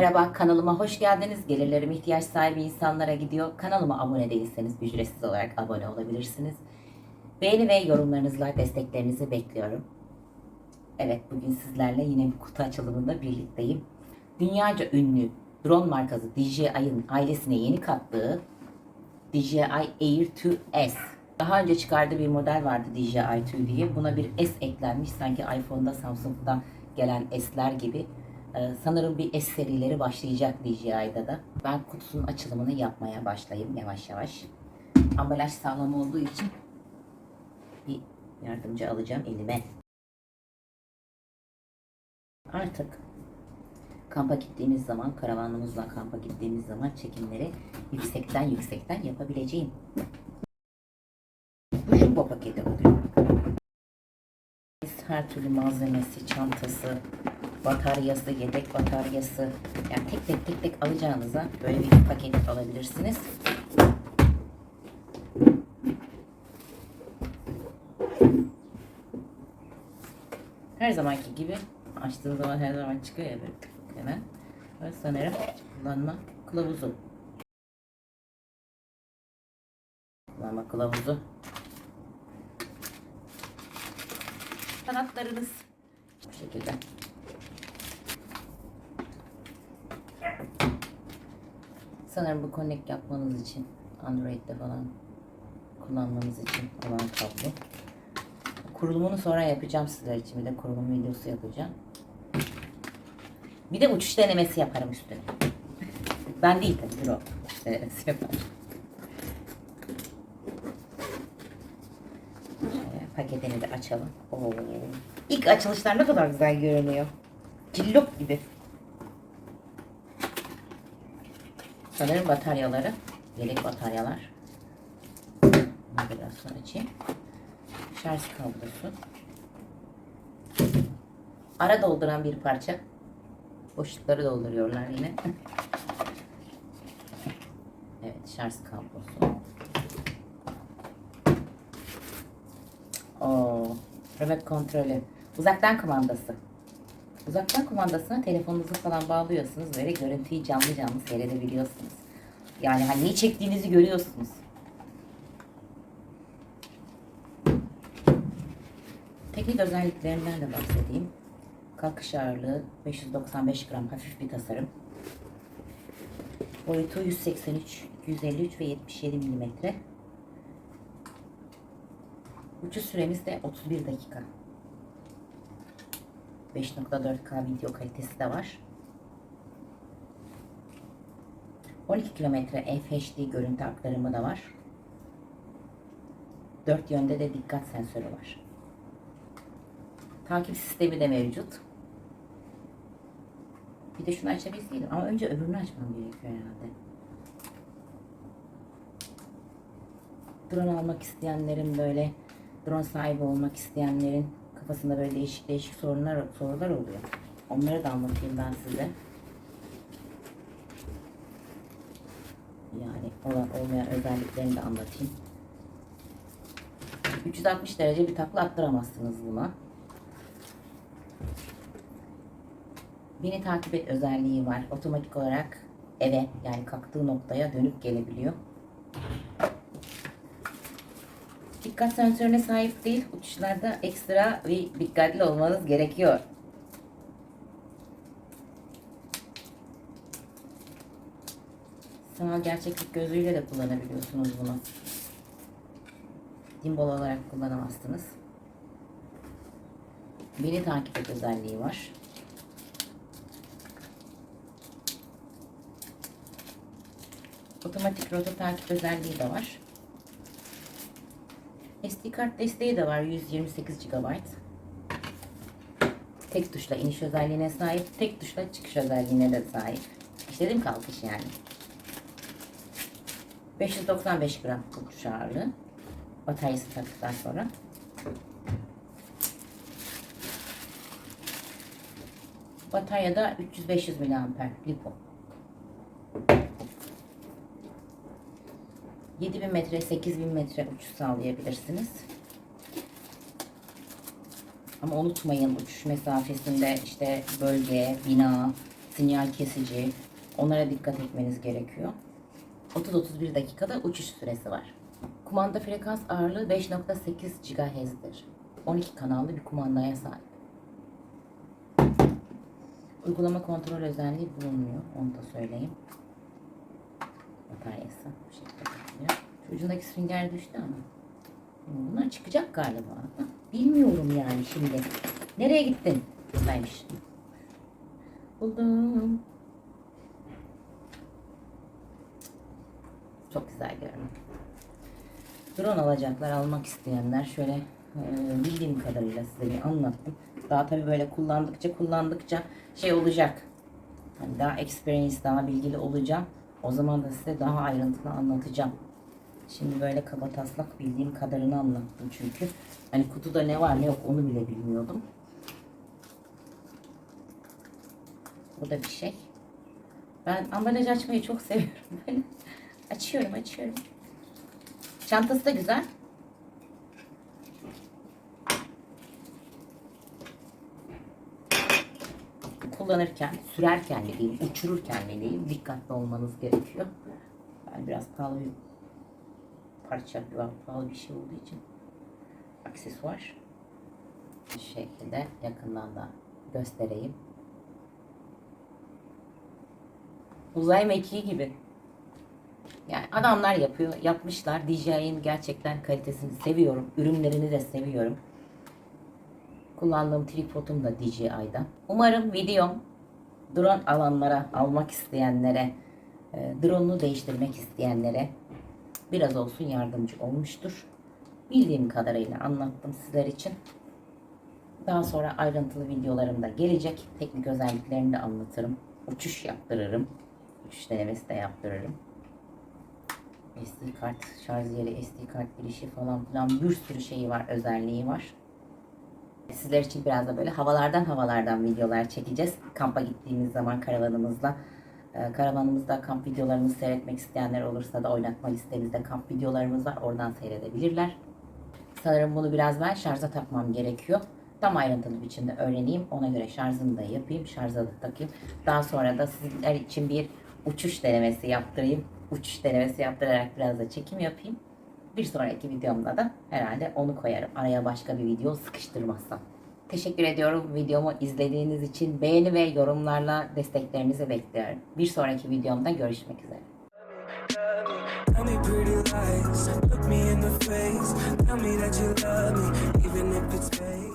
merhaba kanalıma hoş geldiniz. Gelirlerim ihtiyaç sahibi insanlara gidiyor. Kanalıma abone değilseniz ücretsiz olarak abone olabilirsiniz. Beğeni ve yorumlarınızla desteklerinizi bekliyorum. Evet bugün sizlerle yine bir kutu açılımında birlikteyim. Dünyaca ünlü drone markası DJI'ın ailesine yeni kattığı DJI Air 2S. Daha önce çıkardığı bir model vardı DJI 2 diye. Buna bir S eklenmiş. Sanki iPhone'da, Samsung'da gelen S'ler gibi. Ee, sanırım bir S serileri başlayacak DJI'da da. Ben kutusunun açılımını yapmaya başlayayım yavaş yavaş. Ambalaj sağlam olduğu için bir yardımcı alacağım elime. Artık kampa gittiğimiz zaman, karavanımızla kampa gittiğimiz zaman çekimleri yüksekten yüksekten yapabileceğim. Bu jumbo paketi oluyor. Her türlü malzemesi, çantası, bataryası, yedek bataryası. Yani tek tek tek tek alacağınıza böyle bir paket alabilirsiniz. Her zamanki gibi açtığın zaman her zaman çıkıyor ya böyle hemen. Ve sanırım kullanma kılavuzu. Kullanma kılavuzu. Kanatlarınız bu şekilde. Sanırım bu connect yapmanız için Android'de falan kullanmanız için olan kablo. Kurulumunu sonra yapacağım sizler için. Bir de kurulum videosu yapacağım. Bir de uçuş denemesi yaparım üstüne. Ben değil tabii. Bro. Uçuş denemesi yaparım. Paketini de açalım. Oo. İlk açılışlar ne kadar güzel görünüyor. Cillop gibi. Sanırım bataryaları. Yedek bataryalar. Bunu biraz sonra açayım. Şarj kablosu. Ara dolduran bir parça. Boşlukları dolduruyorlar yine. evet şarj kablosu. Oo, remote kontrolü. Uzaktan kumandası. Uzaktan kumandasına telefonunuzu falan bağlıyorsunuz. Böyle görüntüyü canlı canlı seyredebiliyorsunuz. Yani hani ne çektiğinizi görüyorsunuz. Teknik özelliklerinden de bahsedeyim. Kalkış ağırlığı 595 gram hafif bir tasarım. Boyutu 183, 253 ve 77 milimetre. Uçuş süremiz de 31 dakika. 5.4K video kalitesi de var. 12 kilometre FHD görüntü aktarımı da var. 4 yönde de dikkat sensörü var. Takip sistemi de mevcut. Bir de şunu açabilseydim ama önce öbürünü açmam gerekiyor herhalde. Drone almak isteyenlerin böyle drone sahibi olmak isteyenlerin kafasında böyle değişik değişik sorunlar sorular oluyor. Onları da anlatayım ben size. Yani olan olmayan özelliklerini de anlatayım. 360 derece bir takla attıramazsınız buna. Beni takip et özelliği var. Otomatik olarak eve yani kalktığı noktaya dönüp gelebiliyor. Dikkat sensörüne sahip değil. Uçuşlarda ekstra bir dikkatli olmanız gerekiyor. Sanal gerçeklik gözüyle de kullanabiliyorsunuz bunu. Gimbal olarak kullanamazsınız. Beni takip et özelliği var. Otomatik rota takip özelliği de var. SD kart desteği de var 128 GB. Tek tuşla iniş özelliğine sahip, tek tuşla çıkış özelliğine de sahip. İstediğim kalkış yani. 595 gram uçuş ağırlığı. Bataryası taktıktan sonra. Bataryada 300-500 mAh lipo. 7000 metre, 8000 metre uçuş sağlayabilirsiniz. Ama unutmayın uçuş mesafesinde işte bölge, bina, sinyal kesici. Onlara dikkat etmeniz gerekiyor. 30-31 dakikada uçuş süresi var. Kumanda frekans ağırlığı 5.8 GHz'dir. 12 kanallı bir kumandaya sahip. Uygulama kontrol özelliği bulunmuyor. Onu da söyleyeyim. Bataryası bu şekilde ucundaki sünger düştü ama. Bunlar çıkacak galiba. Bilmiyorum yani şimdi. Nereye gittin? Buradaymış. Buldum. Çok güzel görünüyor. Drone alacaklar, almak isteyenler şöyle e, bildiğim kadarıyla size bir anlattım. Daha tabii böyle kullandıkça kullandıkça şey olacak. Hani daha experience, daha bilgili olacağım. O zaman da size daha ayrıntılı anlatacağım. Şimdi böyle kaba taslak bildiğim kadarını anlattım çünkü. Hani kutuda ne var ne yok onu bile bilmiyordum. Bu da bir şey. Ben ambalaj açmayı çok seviyorum. Böyle açıyorum açıyorum. Çantası da güzel. Kullanırken, sürerken mi diyeyim, uçururken mi diyeyim dikkatli olmanız gerekiyor. Ben biraz pahalı bir parça, biraz pahalı bir şey olduğu için aksesuar. Bu şekilde yakından da göstereyim. Uzay mekiği gibi. Yani adamlar yapıyor, yapmışlar. DJI'nin gerçekten kalitesini seviyorum. Ürünlerini de seviyorum. Kullandığım tripodum da DJI'dan. Umarım videom drone alanlara, almak isteyenlere, e, drone'unu değiştirmek isteyenlere biraz olsun yardımcı olmuştur. Bildiğim kadarıyla anlattım sizler için. Daha sonra ayrıntılı videolarım da gelecek. Teknik özelliklerini de anlatırım. Uçuş yaptırırım. Uçuş denemesi de yaptırırım. SD kart, şarj yeri, SD kart girişi falan filan bir sürü şeyi var, özelliği var. Sizler için biraz da böyle havalardan havalardan videolar çekeceğiz. Kampa gittiğimiz zaman karavanımızla. Ee, Karavanımızda kamp videolarımızı seyretmek isteyenler olursa da oynatma listemizde kamp videolarımız var. Oradan seyredebilirler. Sanırım bunu biraz ben şarja takmam gerekiyor. Tam ayrıntılı biçimde öğreneyim. Ona göre şarjını da yapayım. Şarja da takayım. Daha sonra da sizler için bir uçuş denemesi yaptırayım. Uçuş denemesi yaptırarak biraz da çekim yapayım. Bir sonraki videomda da herhalde onu koyarım. Araya başka bir video sıkıştırmazsam. Teşekkür ediyorum videomu izlediğiniz için. Beğeni ve yorumlarla desteklerinizi bekliyorum. Bir sonraki videomda görüşmek üzere. Tell me pretty lies, look me in the face. Tell me that you love me, even